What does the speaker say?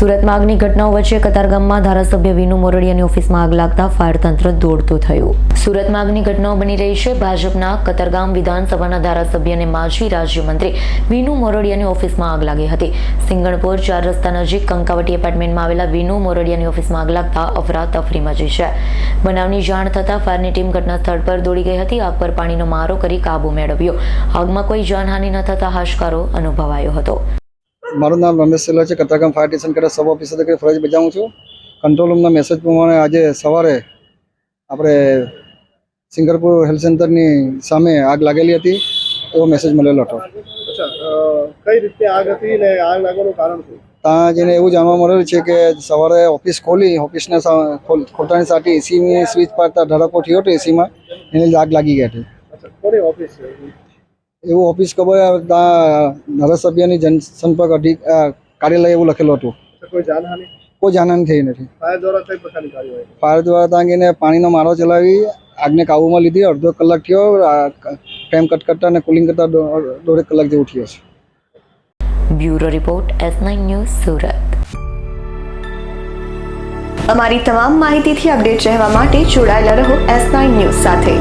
સુરતમાં આગની ઘટનાઓ વચ્ચે કતારગામમાં ધારાસભ્ય વિનુ મોરડિયાની ઓફિસમાં આગ લાગતા ફાયર તંત્ર દોડતું થયું. સુરતમાં આગની ઘટનાઓ બની રહી છે. ભાજપના કતારગામ વિધાનસભાના ધારાસભ્ય અને માજી રાજ્યમંત્રી વિનુ મોરડિયાની ઓફિસમાં આગ લાગી હતી. સિંગણપુર ચાર રસ્તા નજીક કંકાવટી એપાર્ટમેન્ટમાં આવેલા વિનુ મોરડિયાની ઓફિસમાં આગ લાગતા અફરાતફરી મચી છે. બનાવની જાણ થતાં ફાયરની ટીમ ઘટના સ્થળ પર દોડી ગઈ હતી. આગ પર પાણીનો મારો કરી કાબુ મેળવ્યો. આગમાં કોઈ જાનહાનિ ન થતા હાશકારો અનુભવાયો હતો. મારું નામ રમેશ સેલા છે. કતારગામ ફાયર સ્ટેશન કરે સબ ઓફિસર તરીકે ફરજ બજાવું છું. કંટ્રોલ રૂમના મેસેજ પ્રમાણે આજે સવારે આપણે સિંગરપુર હેલ્થ સેન્ટરની સામે આગ લાગેલી હતી. એવો મેસેજ મળેલો હતો. કઈ રીતે આગ હતી ને આગ લાગવાનું કારણ શું? ત્યાં જઈને એવું જાણવા મળેલું છે કે સવારે ઓફિસ ખોલી ઓફિસને ખોલતાની સાથે એસીની સ્વિચ પાડતા ધડાકો થયો હતો એસીમાં એને આગ લાગી ગઈ હતી. ઓફિસ એવું ઓફિસ ખબર ધારાસભ્યની જનસંપર્ક અધિક કાર્યાલય એવું લખેલું હતું. કોઈ જાનહાનિ? થઈ નથી. ફાયર દ્વારા ત્યાં આવીને પાણીનો મારો ચલાવી આગને કાબુમાં લીધી અડધો કલાક થયો ફ્રેમ કટ કરતા અને કુલિંગ કરતા દોઢેક કલાક જેવું થયો છે bureau report S nine news Surat. અમારી તમામ માહિતીથી અપડેટ રહેવા માટે જોડાયેલા રહો એસ નાઇન ન્યૂઝ સાથે.